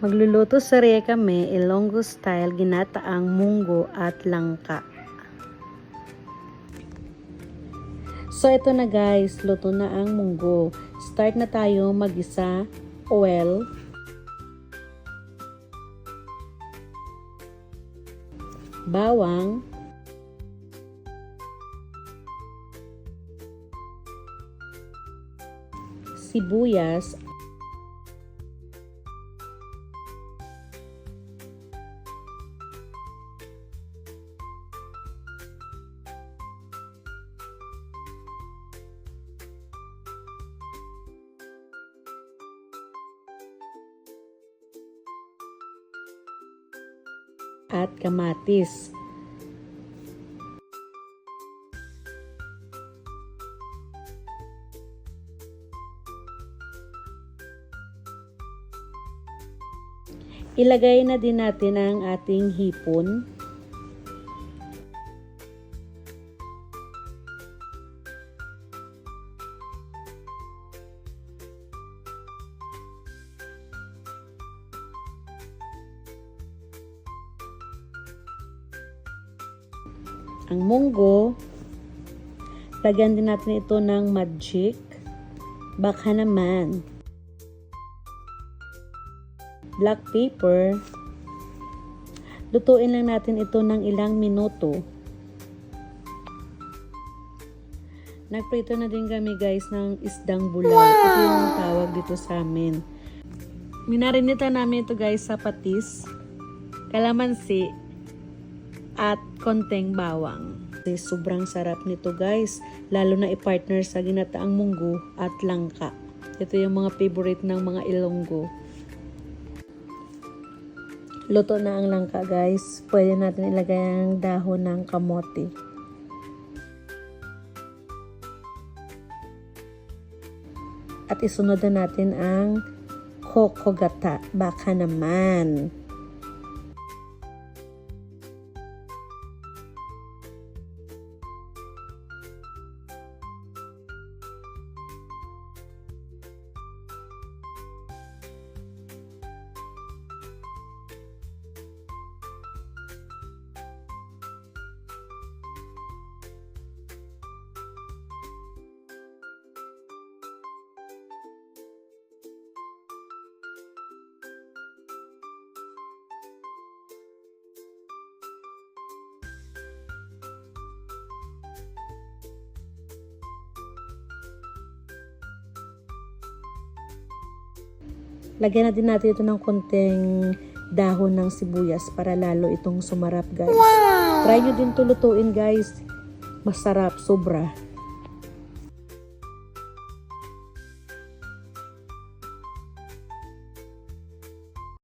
Magluluto sa Ria kami, Ilonggo style, ginataang munggo at langka. So ito na guys, luto na ang munggo. Start na tayo magisa oil. Bawang. Sibuyas at kamatis. Ilagay na din natin ang ating hipon. Ang munggo. Lagyan din natin ito ng magic. Baka naman. Black pepper. Lutuin lang natin ito ng ilang minuto. Nagprito na din kami guys ng isdang bulaw. Ito yung tawag dito sa amin. Minarinita namin ito guys sa patis, kalamansi, at konting bawang. Sobrang sarap nito guys, lalo na i-partner sa ginataang munggo at langka. Ito yung mga favorite ng mga ilonggo. Luto na ang langka guys. Pwede natin ilagay ang dahon ng kamote. At isunod na natin ang kokogata. Baka naman. Lagyan na din natin ito ng konting dahon ng sibuyas para lalo itong sumarap guys. Try nyo din to lutuin guys. Masarap, sobra.